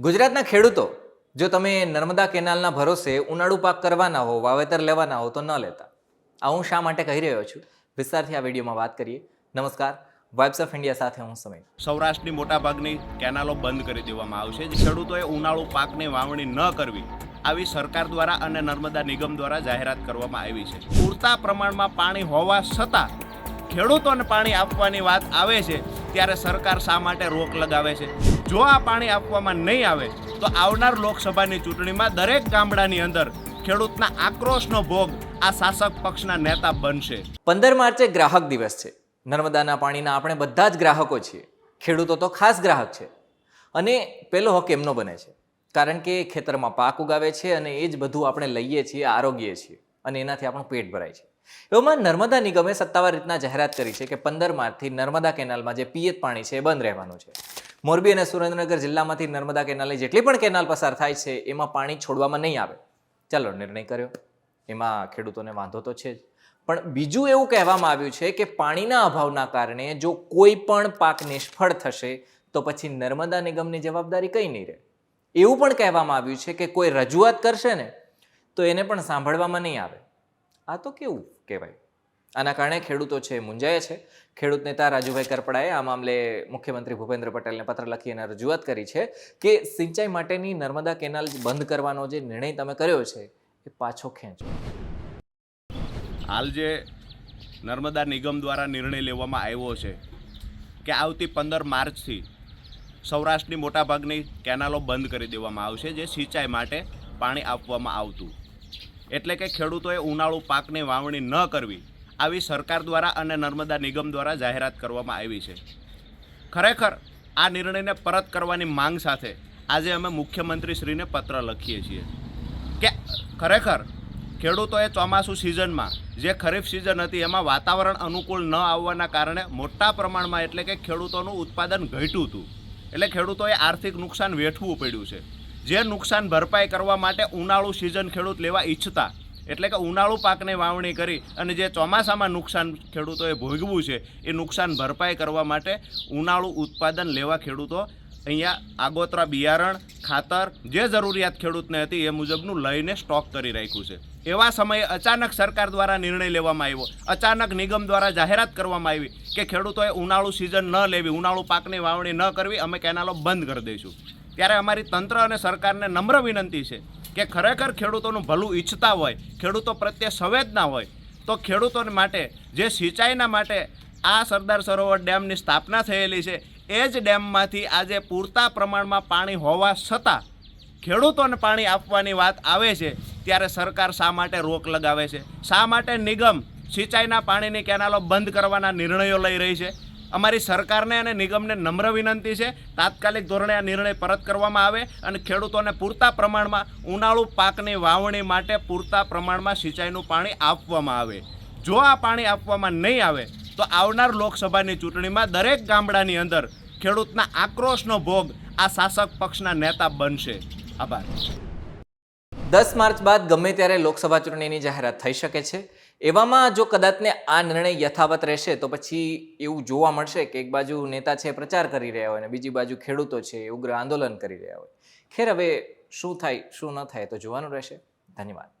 ગુજરાતના ખેડૂતો, જો તમે નર્મદા કેનાલના ભરોસે ઉનાળુ પાક કરવાના હો, વાવેતર લેવાના હો તો ન લેતા. આ હું શા માટે કહી રહ્યો છું? વિસ્તારથી આ વિડીયોમાં વાત કરીએ. નમસ્કાર. વાઇબ્સ ઓફ ઇન્ડિયા સાથે હું સમય સૌરાષ્ટ્રની મોટાભાગની કેનાલો બંધ કરી દેવામાં આવશે. ખેડૂતોએ ઉનાળુ પાકની વાવણી ન કરવી, આવી સરકાર દ્વારા અને નર્મદા નિગમ દ્વારા જાહેરાત કરવામાં આવી છે. પૂરતા પ્રમાણમાં પાણી હોવા છતાં ખેડૂતોને પાણી આપવાની વાત આવે છે. ત્યારે સરકાર શા માટે રોક લગાવે છે? જો આ પાણી આપવામાં નહીં આવે, તો આવનાર લોકસભાની ચૂંટણીમાં દરેક ગામડાની અંદર ખેડૂતના આક્રોશનો ભોગ આ શાસક પક્ષના નેતા બનશે. પંદર માર્ચે ગ્રાહક દિવસ છે. નર્મદાના પાણીના આપણે બધા જ ગ્રાહકો છીએ. ખેડૂતો તો ખાસ ગ્રાહક છે. અને પેલો હક એમનો બને છે. કારણ કે ખેતરમાં પાક ઉગાવે છે અને એ જ બધું આપણે લઈએ છીએ, આરોગીએ છીએ. અને એનાથી આપણું પેટ ભરાય છે. એવામાં નર્મદા નિગમે સત્તાવાર રીતના જાહેરાત કરી છે કે પંદર માર્ચથી નર્મદા કેનાલમાં જે પિયત પાણી છે એ બંધ રહેવાનું છે. મોરબી અને સુરેન્દ્રનગર જિલ્લામાંથી નર્મદા કેનાલની જેટલી પણ કેનાલ પસાર થાય છે, એમાં પાણી છોડવામાં નહીં આવે. ચાલો નિર્ણય કર્યો. એમાં ખેડૂતોને વાંધો તો છે જ. પણ બીજું એવું કહેવામાં આવ્યું છે કે પાણીના અભાવના કારણે જો કોઈ પણ પાક નિષ્ફળ થશે, તો પછી નર્મદા નિગમની જવાબદારી કંઈ નહીં રહે. એવું પણ કહેવામાં આવ્યું છે કે કોઈ રજૂઆત કરશે ને, તો એને પણ સાંભળવામાં નહીં આવે. આ તો કેવું કહેવાય? આના કારણે ખેડૂતો છે, મૂંઝાયા છે. ખેડૂત નેતા રાજુભાઈ કરપડાએ આ મામલે મુખ્યમંત્રી ભૂપેન્દ્ર પટેલને પત્ર લખી અને રજૂઆત કરી છે કે સિંચાઈ માટેની નર્મદા કેનાલ બંધ કરવાનો જે નિર્ણય તમે કર્યો છે, એ પાછો ખેંચો. હાલ જે નર્મદા નિગમ દ્વારા નિર્ણય લેવામાં આવ્યો છે કે આવતી પંદર માર્ચથી સૌરાષ્ટ્રની મોટાભાગની કેનાલો બંધ કરી દેવામાં આવશે, જે સિંચાઈ માટે પાણી આપવામાં આવતું. એટલે કે ખેડૂતોએ ઉનાળુ પાકની વાવણી ન કરવી, આવી સરકાર દ્વારા અને નર્મદા નિગમ દ્વારા જાહેરાત કરવામાં આવી છે. ખરેખર, આ નિર્ણયને પરત કરવાની માંગ સાથે આજે અમે મુખ્યમંત્રીશ્રીને પત્ર લખીએ છીએ કે ખરેખર, ખેડૂતોએ ચોમાસું સિઝનમાં જે ખરીફ સિઝન હતી એમાં વાતાવરણ અનુકૂળ ન આવવાના કારણે મોટા પ્રમાણમાં એટલે કે ખેડૂતોનું ઉત્પાદન ઘટ્યું હતું. એટલે ખેડૂતોએ આર્થિક નુકસાન વેઠવું પડ્યું છે. જે નુકસાન ભરપાઈ કરવા માટે ઉનાળુ સિઝન ખેડૂત લેવા ઈચ્છતા, એટલે કે ઉનાળુ પાકને વાવણી કરી અને જે ચોમાસામાં નુકસાન ખેડૂતોએ ભોગવું છે, એ નુકસાન ભરપાઈ કરવા માટે ઉનાળુ ઉત્પાદન લેવા ખેડૂતો અહીંયા આગોતરા બિયારણ, ખાતર, જે જરૂરિયાત ખેડૂતને હતી એ મુજબનું લઈને સ્ટોક કરી રાખ્યું છે. એવા સમયે અચાનક સરકાર દ્વારા નિર્ણય લેવામાં આવ્યો. અચાનક નિગમ દ્વારા જાહેરાત કરવામાં આવી કે ખેડૂતોએ ઉનાળુ સિઝન ન લેવી, ઉનાળુ પાકની વાવણી ન કરવી, અમે કેનાલો બંધ કરી દઈશું. ત્યારે અમારી તંત્ર અને સરકારને નમ્ર વિનંતી છે કે ખરેખર ખેડૂતોનું ભલું ઈચ્છતા હોય, ખેડૂતો પ્રત્યે સંવેદના હોય, તો ખેડૂતોને માટે, જે સિંચાઈના માટે આ સરદાર સરોવર ડેમની સ્થાપના થયેલી છે, એ જ ડેમમાંથી આજે પૂરતા પ્રમાણમાં પાણી હોવા છતાં ખેડૂતોને પાણી આપવાની વાત આવે છે, ત્યારે સરકાર શા માટે રોક લગાવે છે? શા માટે નિગમ સિંચાઈના પાણીની કેનાલો બંધ કરવાના નિર્ણયો લઈ રહી છે? અમારી સરકારને અને નિગમને નમ્ર વિનંતી છે. તાત્કાલિક ધોરણે આ નિર્ણય પરત કરવામાં આવે અને ખેડૂતોને પૂરતા પ્રમાણમાં ઉનાળુ પાકની વાવણી માટે પૂરતા પ્રમાણમાં સિંચાઈનું પાણી આપવામાં આવે. જો આ પાણી આપવામાં નહીં આવે, તો આવનાર લોકસભાની ચૂંટણીમાં દરેક ગામડાની અંદર ખેડૂતના આક્રોશનો ભોગ આ શાસક પક્ષના નેતા બનશે. આભાર. દસ માર્ચ બાદ ગમે ત્યારે લોકસભા ચૂંટણીની જાહેરાત થઈ શકે છે. એવામાં જો કદાચને આ નિર્ણય યથાવત રહેશે, તો પછી એવું જોવા મળશે કે એક બાજુ નેતા છે પ્રચાર કરી રહ્યા હોય અને બીજી બાજુ ખેડૂતો છે ઉગ્ર આંદોલન કરી રહ્યા હોય. ખેર, હવે શું થાય, શું ન થાય તો જોવાનું રહેશે. ધન્યવાદ.